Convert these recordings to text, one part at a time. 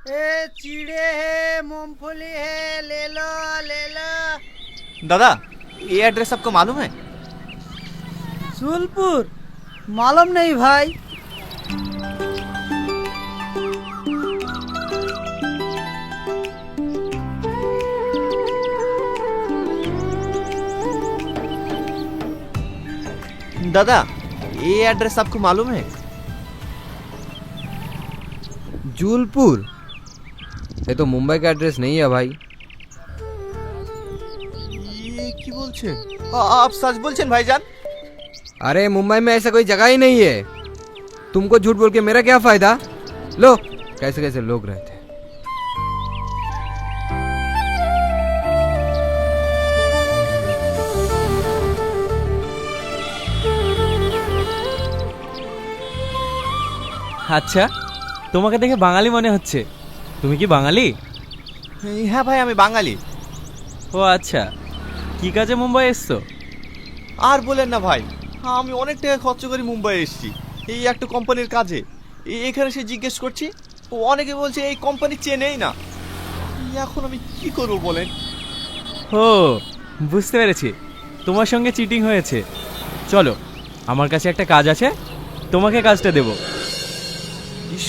ए चीड़े है मूंगफली है ले लो ले लो। दादा ये एड्रेस आपको मालूम है? सुलपुर। मालूम नहीं भाई। दादा ये एड्रेस आपको मालूम है? जूलपुर। ये तो मुंबई का एड्रेस नहीं है भाई। ये की बोलছেন आप सच बोलছেন भाईजान? अरे मुंबई में ऐसा कोई जगह ही नहीं है। तुमको झूठ बोल के मेरा क्या फ़ायदा? लो कैसे कैसे लोग रहते আচ্ছা अच्छा, তোমাকে দেখে বাঙালি মনে হচ্ছে। তুমি কি বাঙালি? হ্যাঁ ভাই আমি বাঙালি। ও আচ্ছা। কি কাজে মুম্বাই এসছো? আর বলেন না ভাই আমি অনেক টাকা খরচ করে মুম্বাই এসেছি। এই একটা কোম্পানির কাজে। এখানে সে জিজ্ঞেস করছি ও অনেকে বলছে এই কোম্পানি চেনেই না। এখন আমি কি করব বলেন? ও বুঝতে পেরেছি। তোমার সঙ্গে চিটিং হয়েছে। চলো আমার কাছে একটা কাজ আছে। তোমাকে কাজটা দেব।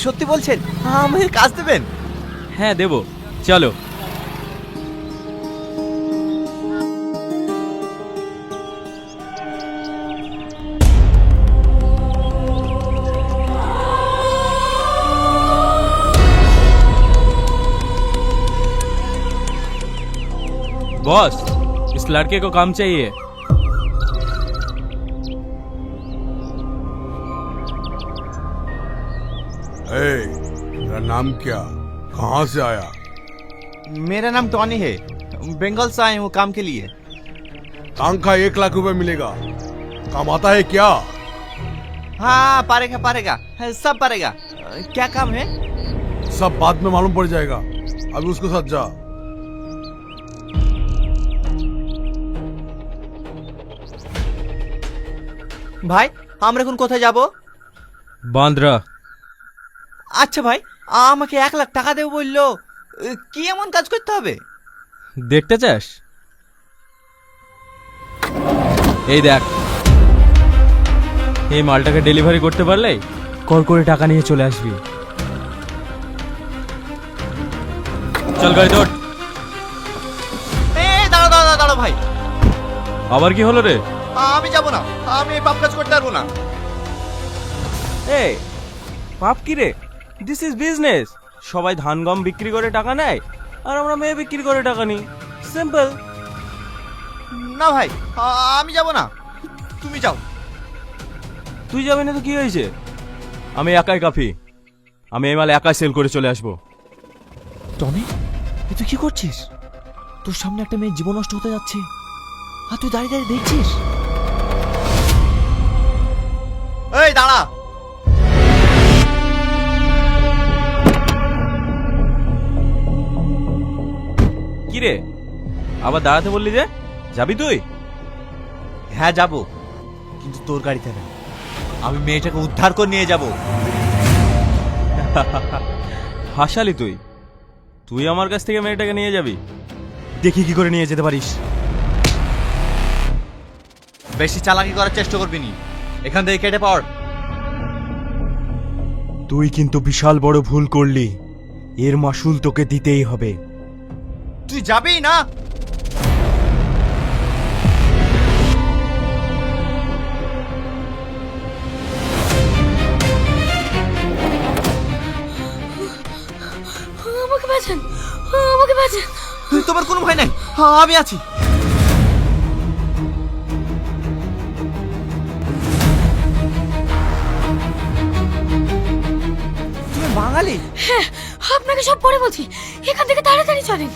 সত্যি বলছেন? আমাকে কাজ দেবেন? হ্যাঁ দেব চলো बॉस इस लड़के को काम चाहिए ए, तेरा नाम क्या कहाँ से आया मेरा नाम टॉनी है बंगाल से आए हूँ काम के लिए तनख्वाह एक लाख रुपए मिलेगा कमाता है क्या हाँ पारेगा पारेगा सब पारेगा क्या काम है सब बाद में मालूम पड़ जाएगा अभी उसके साथ जा ভাই আমরা এখন কোথায় যাব बांद्रा আচ্ছা ভাই আমাকে এক লাখ টাকা দেবো বলল কি এমন কাজ করতে হবে? দেখতে চাস? এই দেখ। এই মালটাকে ডেলিভারি করতে পারলে কল করে টাকা নিয়ে চলে আসবি। চল গাড়ি এ দাঁড়া দাঁড়া দাঁড়া ভাই। আবার কি হলো রে? আমি যাব না। আমি এই পাপ কাজ করতে পারব না। এই পাপ কি রে? দিস ইজ বিজনেস সবাই ধান গম বিক্রি করে টাকা নেয় আর আমরা মেয়ে বিক্রি করে টাকা নিই। সিম্পল না ভাই আ- আমি যাব না। তুমি যাও। তুই যাবি না তো কি হয়েছে? আমি একাই কাফি। আমি এই মাল একাই সেল করে চলে আসব। টমি এ তুই কি করছিস? তোর সামনে একটা মেয়ের জীবন নষ্ট হতে যাচ্ছে। আর তুই দাঁড়িয়ে দাঁড়িয়ে দেখছিস? এই দাঁড়া। আবার দাঁড়াতে বললি যে? যাবি তুই? হ্যাঁ যাব। কিন্তু তোর গাড়িতে না। আমি মেয়েটাকে উদ্ধার করে নিয়ে যাব। হাসালি তুই। তুই আমার কাছ থেকে মেয়েটাকে নিয়ে যাবি? দেখি কি করে নিয়ে যেতে পারিস। বেশি চালাকি করার চেষ্টা করবি নি। এখান থেকে কেটে পড়। তুই কিন্তু বিশাল বড় ভুল করলি। এর মাসুল তোকে দিতেই হবে। তুই যাবেই না? বাঁচান। তোমার কোনো ভয় নাই। হ্যাঁ আমি আছি। তুমি বাঙালি? হ্যাঁ আপনাকে সব পরে বলছি। এখান থেকে তাড়াতাড়ি চলেন।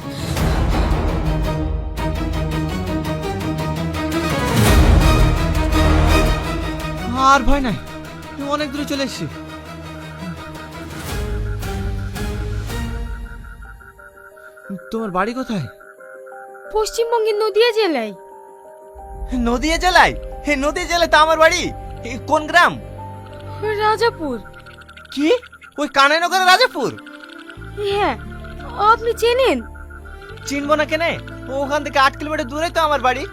আর ভয় নাই। তুমি অনেক দূরে চলে এসেছি। তোমার বাড়ি কোথায়? পশ্চিমবঙ্গের নদিয়া জেলায়। নদিয়া জেলায়? হে নদিয়া জেলায় তো আমার বাড়ি? এ, কোন গ্রাম? রাজাপুর। কি? ওই কানাইনগরের রাজাপুর? হ্যাঁ আপনি চেনেন? চিনবো না কেনে? ওখান থেকে আট কিলোমিটার দূরে তো আমার বাড়ি।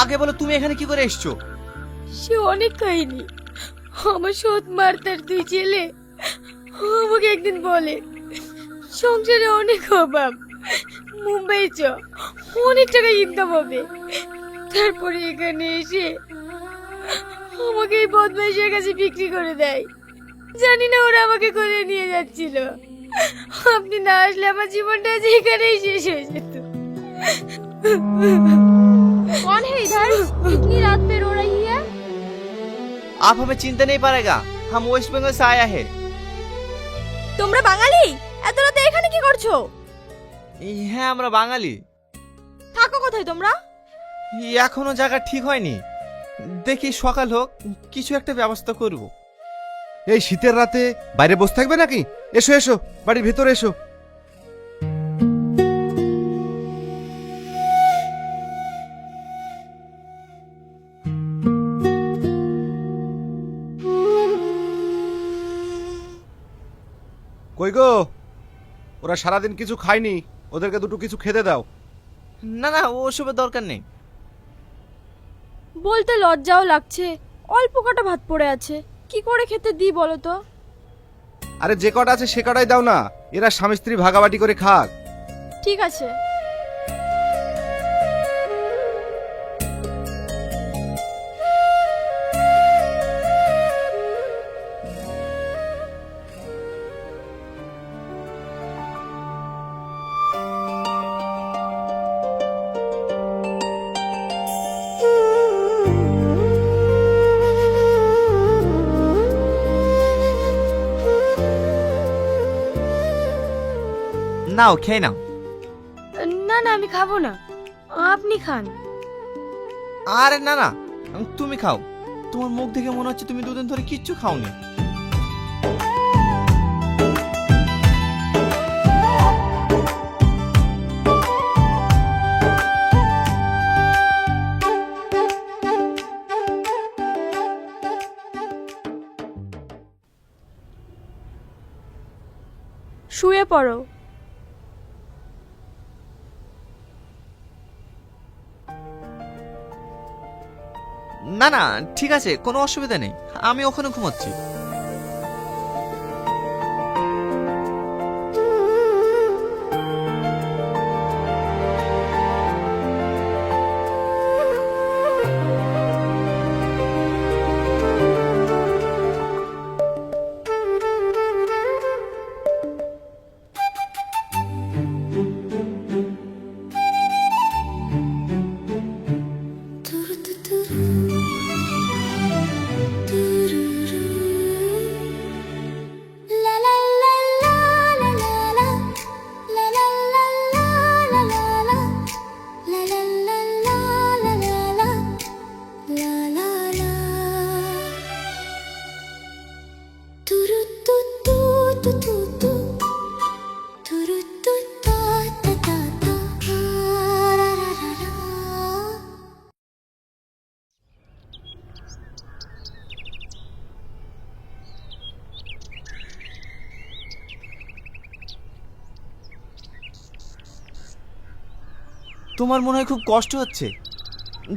আগে বলো তুমি এখানে কি করে এসছো? সে অনেক কাহিনী। আমার সৎ মার তার দুই ছেলে আমাকে একদিন বলে। সংসারে অনেক অভাব মুম্বাই চ অনেক টাকা ইনকাম হবে তারপরে এখানে এসে আমাকে এই বদমাইশের কাছে বিক্রি করে দেয় জানি না ওরা আমাকে করে নিয়ে যাচ্ছিল আপনি না আসলে আমার জীবনটা আজ এখানেই শেষ হয়ে যেত कौन है इधर इतनी रात में रो रही है आप हमें चिंता नहीं पाएगा हम वेस्ट बंगाल से आया है তোমরা বাঙালি এত রাতে এখানে কি করছ? এই হ্যাঁ আমরা বাঙালি। থাকো কোথায় তোমরা? এই এখনও জায়গা ঠিক হয়নি। দেখি সকাল হোক কিছু একটা ব্যবস্থা করব। এই শীতের রাতে বাইরে বসে থাকবে নাকি? এসো এসো বাড়ির ভেতরে এসো। কই গো? ওরা সারাদিন কিছু খায়নি ওদেরকে দুটো কিছু খেতে দাও। না না ওসবের দরকার নেই। বলতে লজ্জাও লাগছে অল্প কটা ভাত পড়ে আছে কি করে খেতে দিই বলো তো? আরে যে কটা আছে সে কটাই দাও না এরা স্বামী স্ত্রী ভাগাবাটি করে খাক। ঠিক আছে। নাও খেয়ে নাও। না না আমি খাব না। আপনি খান। আরে না না তুমি খাও। তোমার মুখ দেখে মনে হচ্ছে তুমি দুদিন ধরে কিচ্ছু খাওনি। শুয়ে পড়ো। না না ঠিক আছে কোনো অসুবিধা নেই। আমি ওখানে ঘুমাচ্ছি। তোমার মনে হয় খুব কষ্ট হচ্ছে।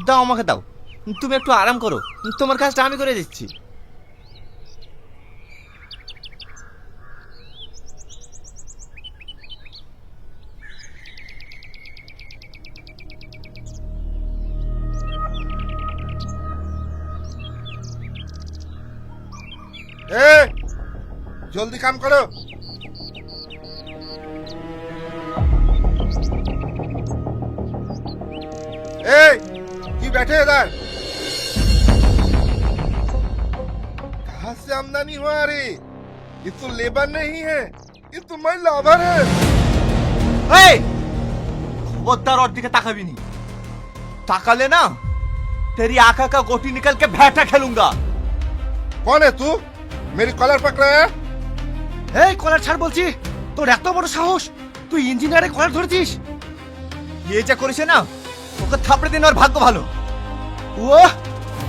দাও আমাকে দাও। তুমি একটু আরাম করো। তোমার কাজটা আমি করে দিচ্ছি। জলদি কাম করো। ए क्यों बैठे इधर कहाँ से आमदनी हुआ रे ये तो लेबर नहीं है ये तो मैं लाभर है এই খবরদার ওর দিকে তাকাবি নি তাকালে না তেরি आका का गोटी निकल के भैटा खेलूंगा कौन है तू मेरी कॉलर पकड़ा है এই কলার ছাড় বলছি তোর এত বড় সাহস তুই ইঞ্জিনিয়ারে কলার ধরেছিস ये যা করেছে না ওকে থাপড়ে দিন ওর ভাগ্য ভালো ও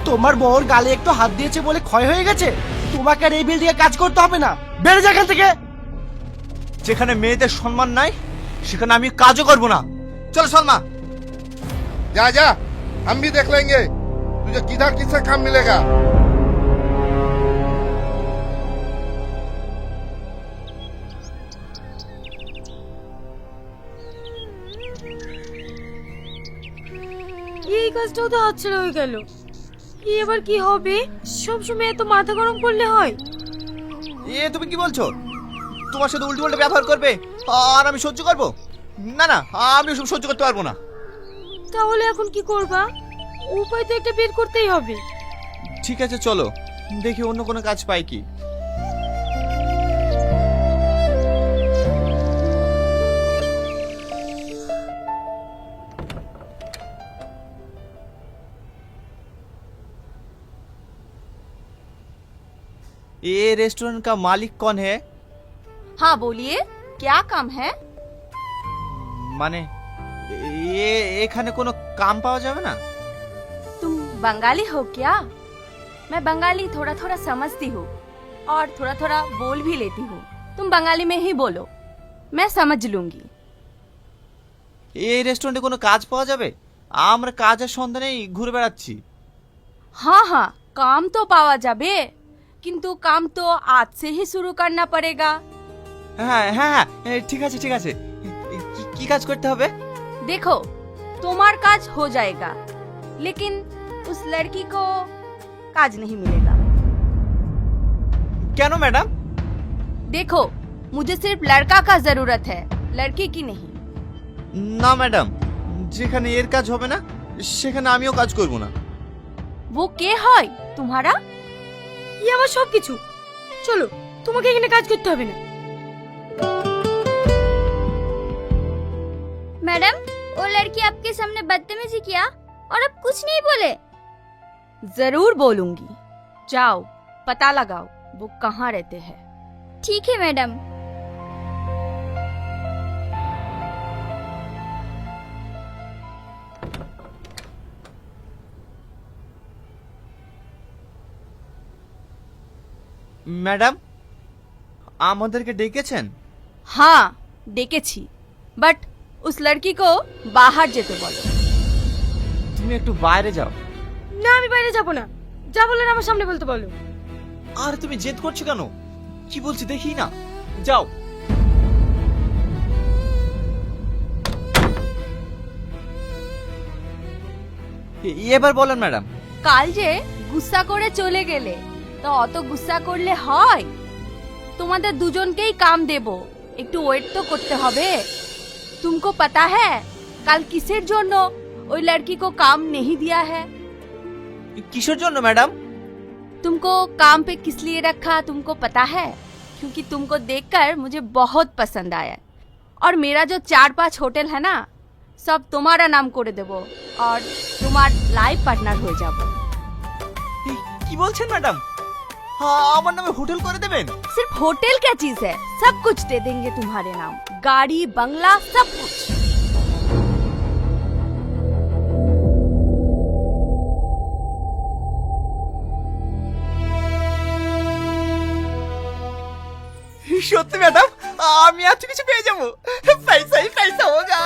তোমার বউর গালে একটু হাত দিয়েছে বলে ক্ষয় হয়ে গেছে তোমাকে আর এই বিল্ডিং এ কাজ করতে হবে না বেড়ে যা এখান থেকে যেখানে মেয়েদের সম্মান নাই সেখানে আমি কাজও করব না চলো সলমা जा जा हम भी देख लेंगे तुझे किधर किससे काम मिलेगा কাজটাও তো হাতছাড়া হয়ে গেল। এবার কি হবে? সব সময় এত মাথা গরম করলে হয়? এ তুমি কি বলছো? তোমার সাথে উল্টো উল্টো ব্যবহার করবে? আর আমি সহ্য করব? না না আমি ওসব সহ্য করতে পারব না। তাহলে এখন কি করবা? উপায় তো একটা বের করতেই হবে। ঠিক আছে চলো। দেখি অন্য কোনো কাজ পাই কি। ये रेस्टोरेंट का मालिक कौन है हाँ बोलिए क्या काम है মানে এ এখানে কোনো কাম পাওয়া যাবে না तुम बंगाली हो क्या मैं बंगाली थोड़ा थोड़ा समझती हूँ और थोड़ा थोड़ा बोल भी लेती हूँ तुम बंगाली में ही बोलो मैं समझ लूंगी এই রেস্টুরেন্টে কোনো কাজ পাওয়া যাবে আমরা কাজের সন্ধানেই ঘুরে বেড়াচ্ছি हाँ हाँ काम तो पावा जाबे किंतु काम तो आज से ही शुरू करना पड़ेगा হ্যাঁ হ্যাঁ হ্যাঁ এ, ঠিক আছে ঠিক আছে কি- কি কাজ করতে হবে देखो तुम्हार काज हो जाएगा लेकिन उस लड़की को काज नहीं मिलेगा কেন ম্যাডাম देखो मुझे सिर्फ लड़का का जरूरत है लड़की की नहीं না ম্যাডাম যেখানে এর কাজ হবে না সেখানে আমিও কাজ করব না वो के है तुम्हारा ই আমার সব কিছু চলো তোমাকে এখানে কাজ করতে হবে না मैडम वो लड़की आपके सामने बदतमीजी किया और अब कुछ नहीं बोले जरूर बोलूंगी जाओ पता लगाओ वो कहाँ रहते हैं ठीक है मैडम ম্যাডাম আমাদেরকে ডেকেছেন? হ্যাঁ ডেকেছি। বাট উস লড়কি কো বাহার যেতে বলো। তুমি একটু বাইরে যাও। না আমি বাইরে যাব না। যা বললেন আমার সামনে বলতে বলো। আর তুমি জেদ করছ কেন? কি বলছি দেখি না। যাও। এবার বলেন ম্যাডাম। কাল যে গুসা করে চলে গেলে তো অত গুসা করলে হয় তোমাদের দুজনকেই কাম দেব একটু ওয়েট তো করতে হবে तुमको पता है কাল কিসের জন্য ওই लड़की को काम नहीं दिया है কিসের জন্য ম্যাডাম तुमको काम पे किस लिए रखा तुमको पता है क्योंकि तुमको देखकर मुझे बहुत पसंद आया और मेरा जो चार पांच होटल है ना सब तुम्हारा नाम করে দেব और তোমার লাইফ পার্টনার হয়ে যাব এই, কি বলছেন ম্যাডাম আমার নামে হোটেল করে দেবেন सिर्फ होटल क्या चीज है सब कुछ दे देंगे तुम्हारे नाम गाड़ी बंगला सब कुछ সত্যি ম্যাডাম আমি এত কিছু পেয়ে যাবো পয়সাই পয়সা হোগা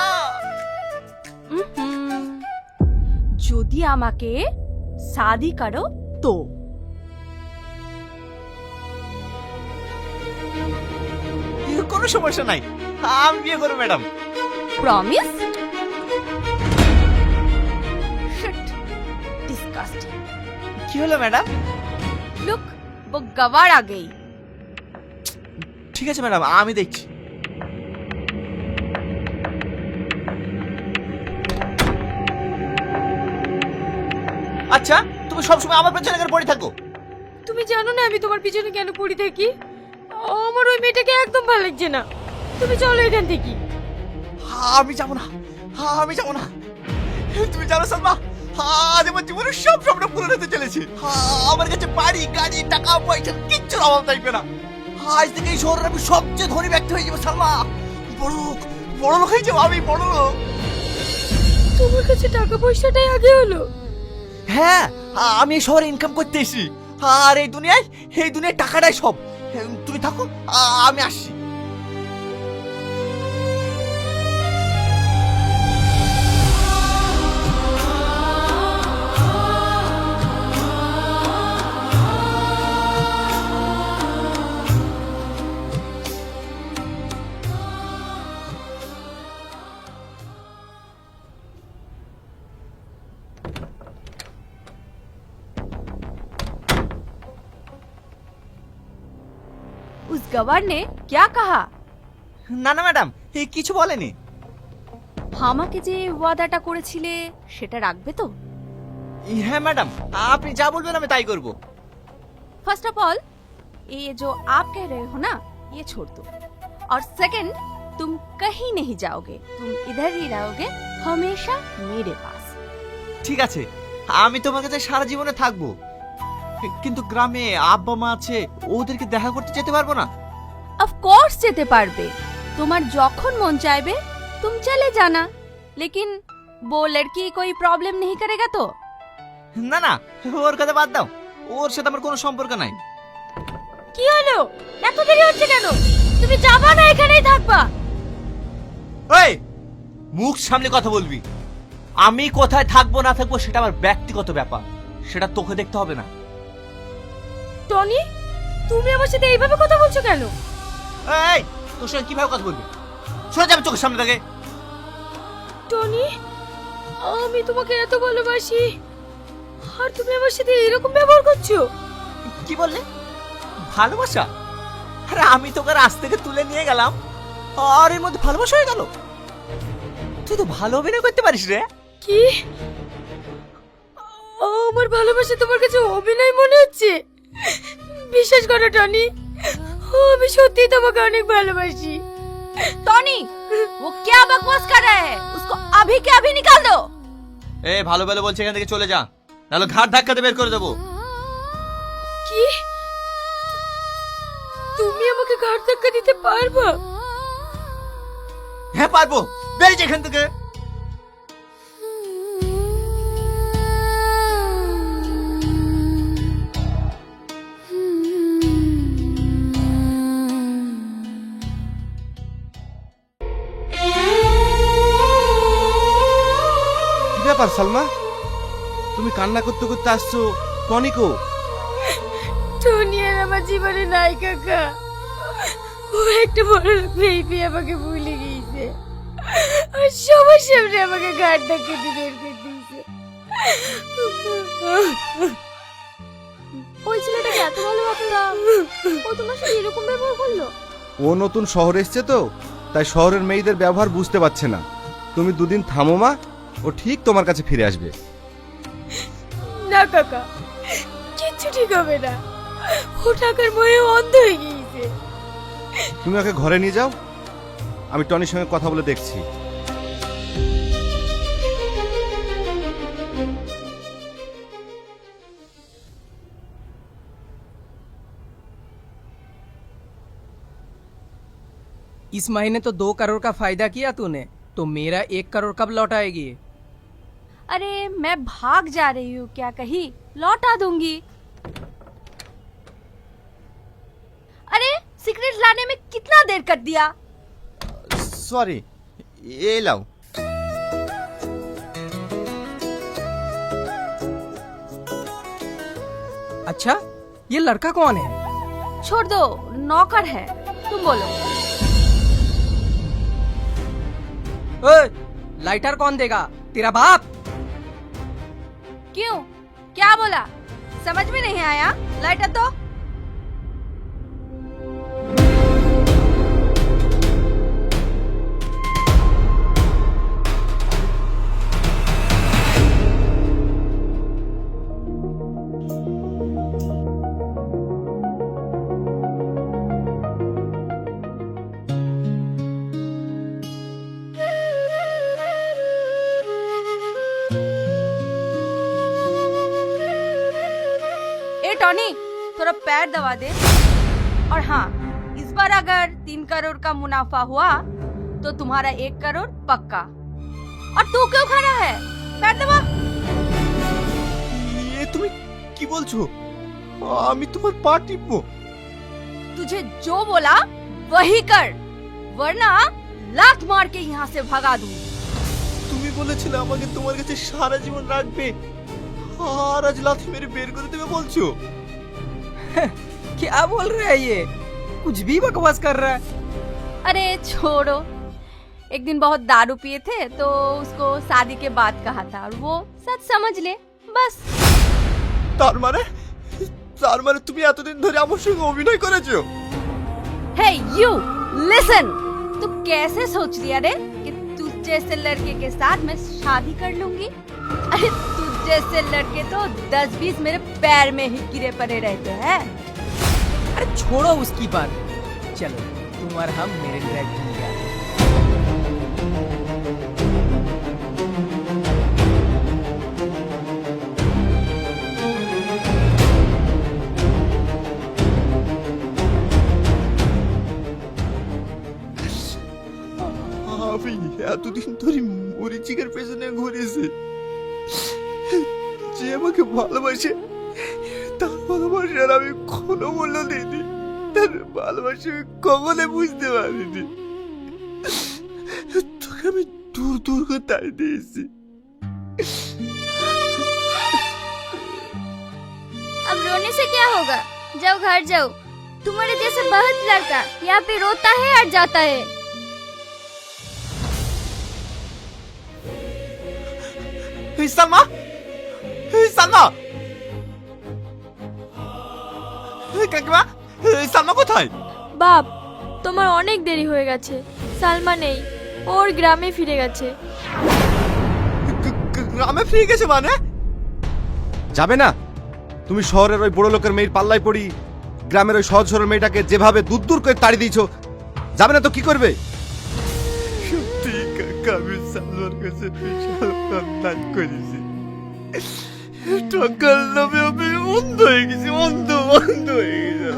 উহুম। যদি আমাকে শাদি করো তো কোনো সমস্যা নাই আমি বিয়ে করবো ম্যাডাম प्रॉमिस डिस्कस्टिंग কি হলো ম্যাডাম लुक वो गवार आ गई ঠিক আছে ম্যাডাম আমি দেখছি আচ্ছা তুমি সবসময় আমার পেছনে কেন পড়ে থাকো তুমি জানো না আমি তোমার পিছনে কেন পড়ে থাকি আমার ওই মেয়েটাকে একদম ভালো লাগছে না। তুমি চলো এখান থেকে। আমি যাব না। আমি যাব না। তুমি জানো সালমা আজ আমার জীবনের সব স্বপ্ন পূরণ হতে চলেছে। আমার কাছে বাড়ি গাড়ি টাকা পয়সা কিচ্ছুর অভাব থাকবে না। আজ থেকে এই শহরের আমি সবচেয়ে ধনী ব্যক্তি হয়ে যাব সালমা। বড় লোক বড় লোক হয়ে যাব আমি বড় লোক। তোমার কাছে টাকা পয়সাটাই আগে হলো। হ্যাঁ আমি এই শহরে ইনকাম করতে এসেছি। আর এই দুনিয়ায় এই দুনিয়ায় টাকাটাই সব। তুমি থাকো আমি আসছি। गवार ने क्या कहा না না ম্যাডাম এ কিছু বলেনি আমাকে যে ওয়াদাটা করেছিলে সেটা রাখবে তো হ্যাঁ ম্যাডাম আপনি যা বলবেন আমি তাই করব फर्स्ट ऑफ ऑल ये जो आप कह रहे हो ना ये छोड़ दो और सेकंड तुम कहीं नहीं जाओगे तुम इधर ही रहोगे हमेशा मेरे पास ঠিক আছে আমি তোমার কাছে সারা জীবনে থাকবো কিন্তু গ্রামে আব্বা মা আছে ওদেরকে দেখা করতে যেতে পারবো না অফকোর্স যেতে পারবে। তোমার যখন মন চাইবে তুমি চলে জানা। লেকিন বো লড়কি কোই প্রবলেম নেই করেগা তো? না না ওর কথা বাদ দাও। ওর সাথে আমার কোনো সম্পর্ক নাই। কি হলো? এত দেরি হচ্ছে কেন? তুমি যাবা না এখানেই থাকবা। এই মুখ সামনে কথা বলবি। আমি কোথায় থাকব না থাকব সেটা আমার ব্যক্তিগত ব্যাপার। সেটা তোকে দেখতে হবে না। টনি তুমি আমার সাথে এইভাবে কথা বলছো কেন? এই তোর সঙ্গে কীভাবে কথা বলবি? সরে যাবে চোখের সামনে থেকে টনি আমি তোমাকে এত ভালোবাসি। আর তুমি আমার সাথে এরকম ব্যবহার করছ? কি বললে? ভালোবাসা? আরে আমি তোকে রাস থেকে তুলে নিয়ে গেলাম। আর এর মধ্যে ভালোবাসা হয়ে গেল। তুই তো ভালো অভিনয় করতে পারিস রে। কি? আমার ভালোবাসা তোমার কাছে অভিনয় মনে হচ্ছে? বিশ্বাস করো টনি। আমি সত্যি তোমাকে অনেক ভালোবাসি टॉनी वो क्या बकवास कर रहा है उसको अभी के अभी निकाल दो এ ভালো ভালো বলছে এখান থেকে চলে যা নাহলে ঘাট ধাক্কাতে বের করে দেবো কি তুমি আমাকে ঘাট ধাক্কা দিতে পারবা হ্যাঁ পারবো বেরিয়ে এখান থেকে ব্যাপার সালমা? তুমি কান্না করতে করতে আসছো টনিকো। টনি আর আমার জীবনে নাই কাকা। ও একটা বড় লোক মেয়ে পেয়ে আমাকে ভুলে গিয়েছে। আর সবার সামনে আমাকে ঘাট ধাক্কা দিয়ে বের দিয়েছে। ওই ছেলেটাকে এত ভালোবাসলাম। ও তোমার সাথে এরকম ব্যবহার করল? ও নতুন শহরে এসছে তো তাই শহরের মেয়েদের ব্যবহার বুঝতে পারছে না। তুমি দুদিন থামো মা। ও ঠিক তোমার কাছে ফিরে আসবে না কাকা কিচ্ছু ঠিক হবে না ও টাকার ময়ে অন্ধ হয়ে গিয়েছে তুমি ওকে ঘরে নিয়ে যাও আমি টনির সঙ্গে কথা বলে দেখছি इस महीने तो दो करोड़ का फायदा किया तूने तो मेरा एक करोड़ कब लौट आएगी अरे मैं भाग जा रही हूँ क्या कही? लौटा दूँगी। अरे सिगरेट लाने में कितना देर कर दिया? सॉरी ये लाओ। अच्छा ये लड़का कौन है? छोड़ दो नौकर है तुम बोलो। ओए, लाइटर कौन देगा? तेरा बाप? क्यों? क्या बोला? समझ में नहीं आया? लाइटर तो थोड़ा पैर दबा दे और हाँ इस बार अगर तीन करोड़ का मुनाफा हुआ तो तुम्हारा एक करोड़ पक्का और तू क्यों खड़ा है पैर दबा এ তুমি কি বলছো আমি তোমার পা টিপবো तुझे जो बोला वही कर वरना लात मार के यहाँ से भगा दूं তুমি বলেছিলে আমাকে তোমার কাছে সারা জীবন রাখবে আর আজ লাথি মেরে বের করে দেবে বলছো क्या बोल रहा है ये कुछ भी बकवास कर रहा है अरे छोड़ो एक दिन बहुत दारू पिए थे तो उसको शादी के बाद कहा था और वो सच समझ ले बस তার মানে তার মানে তুমি এতদিন ধরে আমার সঙ্গে অভিনয় করেছো हे यू लिसन तू कैसे सोच दिया रे कि तुझ जैसे लड़के के साथ मैं शादी कर लूंगी अरे तुझ जैसे लड़के तो दस बीस मेरे पैर में ही गिरे पड़े रहते हैं अरे छोड़ो उसकी बात चलो तुम और हम मेरे ड्राइव घूम गया আমি এতদিন ধরে মরিচিকের পেছনে ঘুরেছি যে আমাকে ভালোবাসে তার ভালোবাসার আমি কোনো মূল্য দিইনি তার ভালোবাসা আমি কখনো বুঝতে পারিনি তোকে আমি দূর দূর করে তাই দিয়েছি अब रोने से क्या होगा जाओ घर जाओ तुम्हारे जैसे बहुत लड़का यहाँ पे रोता है और जाता है এই সালমা কাকিমা সালমা কোথায় বাপ তোমার অনেক দেরি হয়ে গেছে। সালমা নেই ওর গ্রামে ফিরে গেছে। গ্রামে ফিরে গেছে মানে? যাবে না। তুমি শহরের ওই বড় লোকের মেয়ের পাল্লায় পড়ি গ্রামের ওই সহজ সরল মেয়েটাকে যেভাবে দূর দূর করে তাড়ি দিয়েছ যাবে না তো কি করবে? সত্যি কাকা আমি সালমার কাছে বিশাল করেছি। টাকার লোভে আমি অন্ধ হয়ে গেছি অন্ধ অন্ধ হয়ে গেছিলাম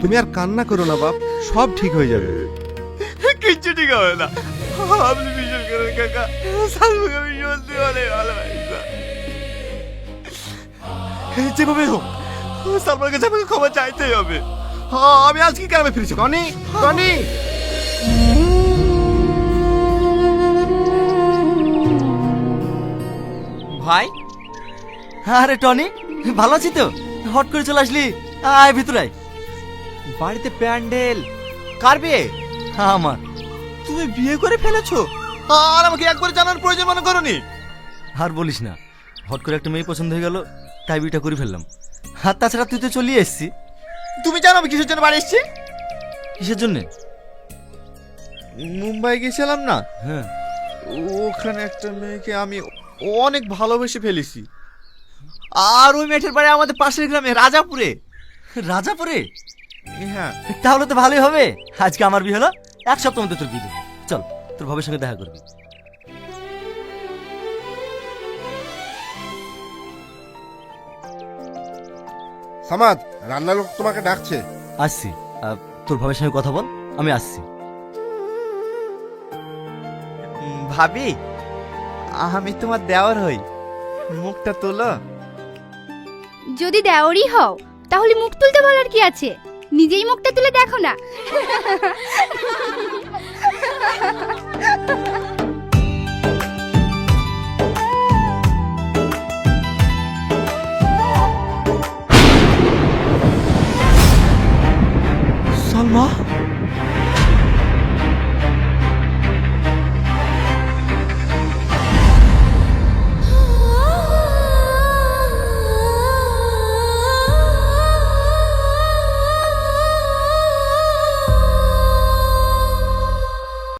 তুমি আর কান্না করো না বাপ সব ঠিক হয়ে যাবে। কিচ্ছু ঠিক হবে না। আপনি বিশ্বাস করেন কাকা সালমাকে আমি সত্যি অনেক ভালোবাসতাম। যেভাবে হোক কাছে আমাকে ক্ষমা চাইতেই হবে। আমি আজকে গ্রামে ফিরেছি টনি টনি। ভাই আরে টনি ভালো আছি তো? হট করে চলে আসলি। আয় ভিতরে আয়। বাড়িতে প্যান্ডেল। কার বিয়ে? আমার। তুমি বিয়ে করে ফেলেছো? আর আমাকে একবার জানার প্রয়োজন মনে করনি। আর বলিস না হট করে একটা মেয়ে পছন্দ হয়ে গেল তাই বিয়েটা করে ফেললাম। আর তাছাড়া তুই তো চলিয়ে এসছি। তুমি জানো আমি কিসের জন্য বাড়ি এসেছি? কিসের জন্যে? মুম্বাই গেছিলাম না? হ্যাঁ। ওখানে একটা মেয়েকে আমি অনেক ভালোবেসে ফেলেছি। আর ওই মেয়েটার বাড়ি আমাদের পাশের গ্রামে রাজাপুরে। রাজাপুরে? হ্যাঁ। তাহলে তো ভালোই হবে। আজকে আমার বিয়ে হলো এক সপ্তাহ মধ্যে তোর বিয়ে। দেবো। চল তোর ভাবের সঙ্গে দেখা করবি। সামাদ রান্নার লোক তোমাকে ডাকছে। আসছি। আহ, তোর ভাবের সঙ্গে কথা বল আমি আসছি। ভাবি আমি তোমার দেওয়ার হই। মুখটা তোলো। যদি দেওরই হও তাহলে মুখ তুলতে বলার কি আছে? নিজেই মুখটা তুলে দেখো না।